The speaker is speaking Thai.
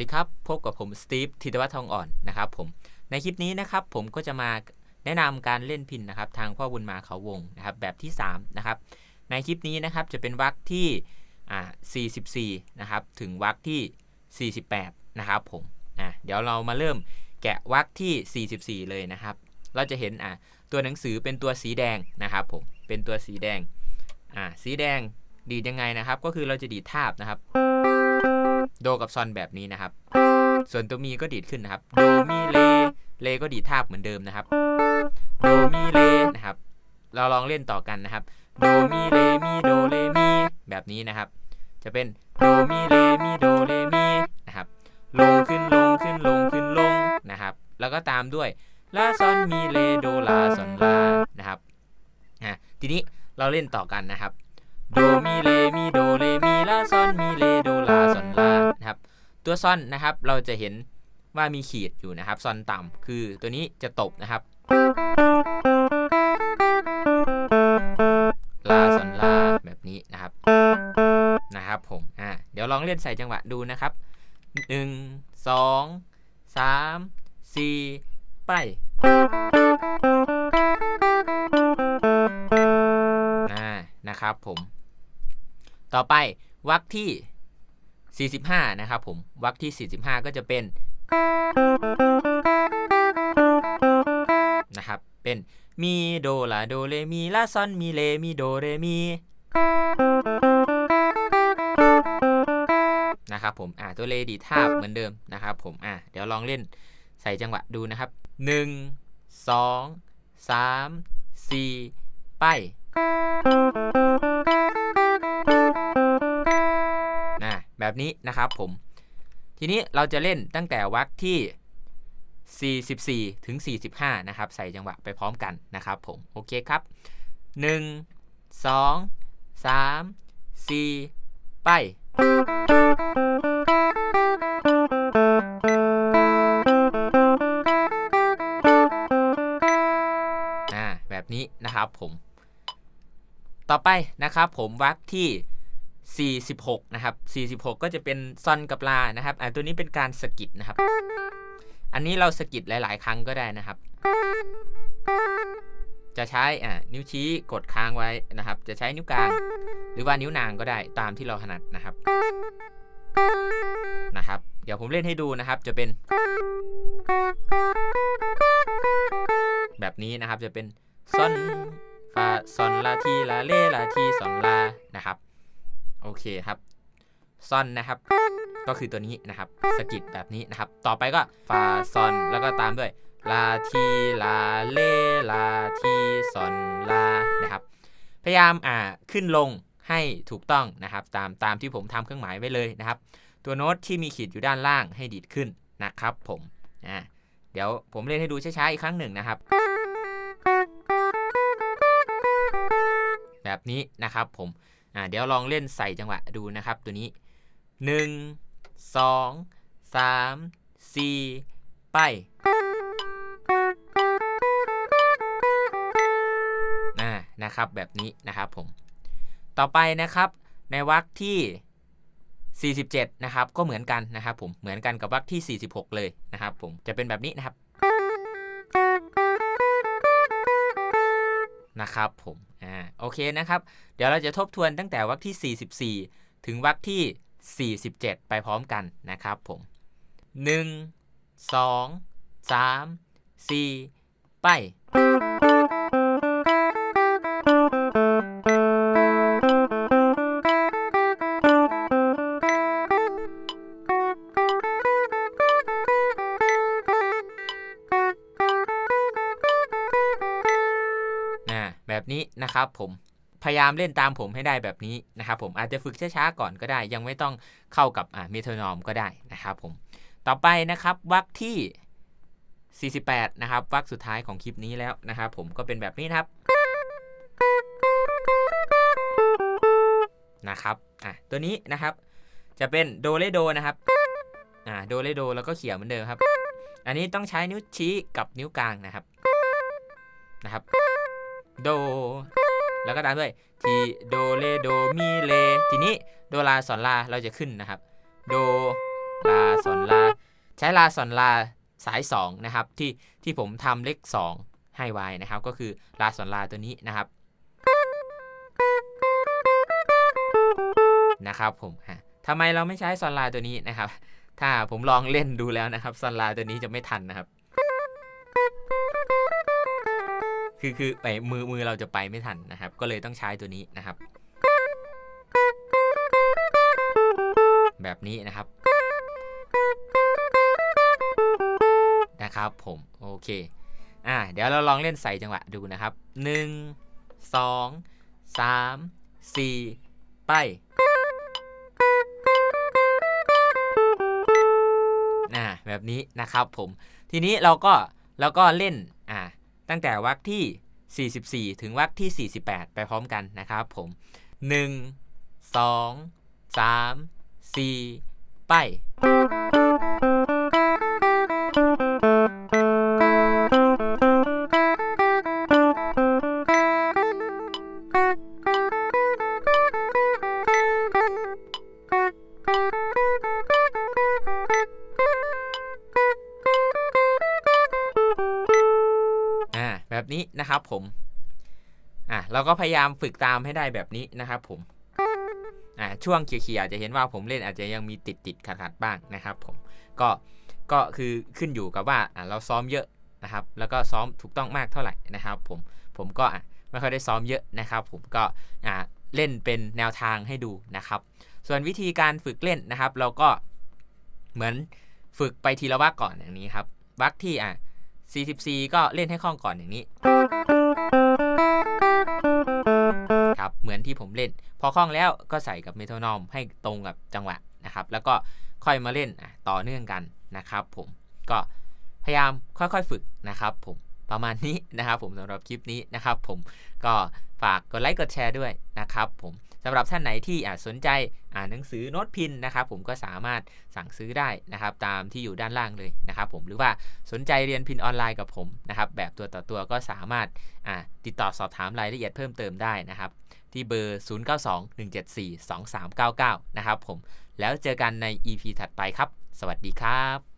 ดีครับ พบกับผมสตีฟธิตวัฒน์ทองอ่อนนะครับผม ในคลิปนี้นะครับผมก็จะมาแนะนำการเล่นพินนะครับ ทางพ่อบุญมาเขาวงนะครับ แบบที่3นะครับ ในคลิปนี้นะครับจะเป็นวรรคที่อ่า44 นะครับ ถึงวรรคที่ 48 นะครับผมอะเดี๋ยวเรามาเริ่มแกะวรรคที่ 44 เลยนะครับ เราจะเห็นอะตัวหนังสือเป็นตัวสีแดงนะครับผม เป็นตัวสีแดงอ่าสีแดงดีดยังไงนะครับ ก็คือเราจะดีดทาบนะครับ โดกับซอนแบบนี้นะครับ ส่วนตัวมีก็ดีดขึ้นนะครับ โดมีเล เลก็ดีดทาบเหมือนเดิมนะครับ โดมีเลนะครับ เราลองเล่นต่อกันนะครับ โดมีเลมีโดเลมีแบบนี้นะครับ จะเป็นโดมีเลมีโดเลมีนะครับ ลงขึ้นลงขึ้นลงขึ้นลงนะครับ แล้วก็ตามด้วยลาซอนมีเลโดลาซอนลานะครับ อะ ทีนี้เราเล่นต่อกันนะครับ โดมีเลมีโดเลมีลาซอนมีเลโดลาซอนลานะครับตัวซอนนะครับเราจะเห็นว่ามีขีดอยู่นะครับซอนต่ำคือตัวนี้จะตบนะครับลาซอนลาแบบนี้นะครับนะครับผมอ่าเดี๋ยวลองเล่นใส่จังหวะดูนะครับหนึ่งสองสามสี่ไปอ่านะครับผม ต่อไปวรรคที่ 45 นะครับผมวรรคที่ 45 ก็จะเป็นนะครับ เป็นมีโดลาโดเรมีลาซอนมีเลมีโดเรมีนะครับผมอ่าตัวเลดีทาบเหมือนเดิมนะครับผมอ่าเดี๋ยวลองเล่นใส่จังหวะดูนะครับ 1 2 3 4 ไป แบบนี้นะครับผม ทีนี้เราจะเล่นตั้งแต่วรรคที่ 44 ถึง 45 นะครับ ใส่จังหวะไปพร้อมกันนะครับผม โอเคครับ 1 2 3 4 ไป อ่า แบบนี้นะครับผม ต่อไปนะครับผมวรรคที่ 46 นะครับ 46 ก็จะเป็นซอนกับลานะครับอ่าตัวนี้เป็นการสะกิดนะครับ อันนี้เราสะกิดหลาย ๆ ครั้งก็ได้นะครับ จะใช้อ่านิ้วชี้กดค้างไว้นะครับ จะใช้นิ้วกลาง หรือว่านิ้วนางก็ได้ตามที่เราถนัดนะครับ นะครับ เดี๋ยวผมเล่นให้ดูนะครับ จะเป็น แบบนี้นะครับจะเป็นซอนฟาซอนลาทีลาเลลาทีซอนลานะครับ โอเคครับซอนนะครับ ก็คือตัวนี้นะครับสกิดแบบนี้นะครับ ต่อไปก็ฟาซอนแล้วก็ตามด้วยลาทีลาเลลาทีซอนลานะครับ พยายามอ่าขึ้นลงให้ถูกต้องนะครับ ตามตามที่ผมทำเครื่องหมายไว้เลยนะครับ ตัวโน้ตที่มีขีดอยู่ด้านล่างให้ดีดขึ้นนะครับ ผมอ่าเดี๋ยวผมเล่นให้ดูช้าๆอีกครั้งหนึ่งนะครับ แบบนี้นะครับผม อ่าเดี๋ยวลองเล่นใส่จังหวะดูนะครับตัวนี้ 1 2 3 4 ไป อ่า นะครับแบบนี้นะครับผม ต่อไปนะครับในวรรคที่ 47 นะครับ ก็เหมือนกันนะครับผม เหมือนกันกับวรรคที่ 46 เลยนะครับผม จะเป็นแบบนี้นะครับ นะครับผมอ่าโอเคนะครับ เดี๋ยวเราจะทบทวนตั้งแต่วรรคที่ 44 ถึงวรรคที่ 47 ไปพร้อมกันนะครับผม1 2 3 4 ไป นี้นะครับผมพยายามเล่นตามผมให้ได้แบบนี้นะครับผมอาจจะฝึกช้าๆก่อนก็ได้ ยังไม่ต้องเข้ากับเมโทนอมก็ได้นะครับผมต่อไปนะครับวรรคที่ 48 นะครับวรรคสุดท้ายของคลิปนี้แล้วนะครับผมก็เป็นแบบนี้ครับนะครับอะตัวนี้นะครับ จะเป็นโดเลโดนะครับอ่าโดเลโดแล้วก็เขียเหมือนเดิมครับ อันนี้ต้องใช้นิ้วชี้กับนิ้วกลางนะครับนะครับ โด แล้วก็ตามด้วยทีโดเลโดมีเลทีนี้โดลาสอนลาเราจะขึ้นนะครับ โดลาสอนลา ใช้ลาสอนลาสาย 2 นะครับ ที่ที่ผมทำเลข 2 ให้ไว้นะครับ ก็คือลาสอนลาตัวนี้นะครับนะครับผมฮะทำไมเราไม่ใช้ซอนลาตัวนี้นะครับ ถ้าผมลองเล่นดูแล้วนะครับซอนลาตัวนี้จะไม่ทันนะครับ คือคือไปมือมือเราจะไปไม่ทันนะครับ ก็เลยต้องใช้ตัวนี้นะครับ แบบนี้นะครับ นะครับผมโอเคอ่าเดี๋ยวเราลองเล่นใส่จังหวะดูนะครับ 1 2 3 4 ไปอ่าแบบนี้นะครับผมทีนี้เราก็เราก็เล่น ตั้งแต่วรรคที่ 44 ถึงวรรคที่ 48 ไปพร้อมกันนะครับผม 1 2 3 4 ไป นี้นะครับผมอ่าเราก็พยายามฝึกตามให้ได้แบบนี้นะครับผมอ่าช่วงเขี่ยๆอาจจะเห็นว่าผมเล่นอาจจะยังมีติดติดๆขัดๆบ้างนะครับผมก็ก็คือขึ้นอยู่กับว่าอ่าเราซ้อมเยอะนะครับ แล้วก็ซ้อมถูกต้องมากเท่าไหร่นะครับ ผมผมก็อะไม่ค่อยได้ซ้อมเยอะนะครับ ผมก็อ่าเล่นเป็นแนวทางให้ดูนะครับ ส่วนวิธีการฝึกเล่นนะครับ เราก็เหมือนฝึกไปทีละวรรคก่อนอย่างนี้ครับวรรคที่อะ 44 ก็เล่นให้คล่องก่อนอย่างนี้ ครับเหมือนที่ผมเล่น พอคล่องแล้วก็ใส่กับเมโทนอมให้ตรงกับจังหวะนะครับ แล้วก็ค่อยมาเล่นต่อเนื่องกันนะครับ ผมก็พยายามค่อยๆฝึกนะครับ ผมประมาณนี้นะครับ ผมสำหรับคลิปนี้นะครับ ผมก็ฝากกดไลค์กดแชร์ด้วยนะครับ ผม สำหรับท่านไหนที่อาจสนใจอ่านหนังสือโน้ตพินนะครับผมก็สามารถสั่งซื้อได้นะครับตามที่อยู่ด้านล่างเลยนะครับผมหรือว่าสนใจเรียนพินออนไลน์กับผมนะครับแบบตัวต่อตัวก็สามารถติดต่อสอบถามรายละเอียดเพิ่มเติมได้นะครับที่เบอร์ 0921742399 นะครับผมแล้วเจอกันใน EP ถัดไปครับ สวัสดีครับ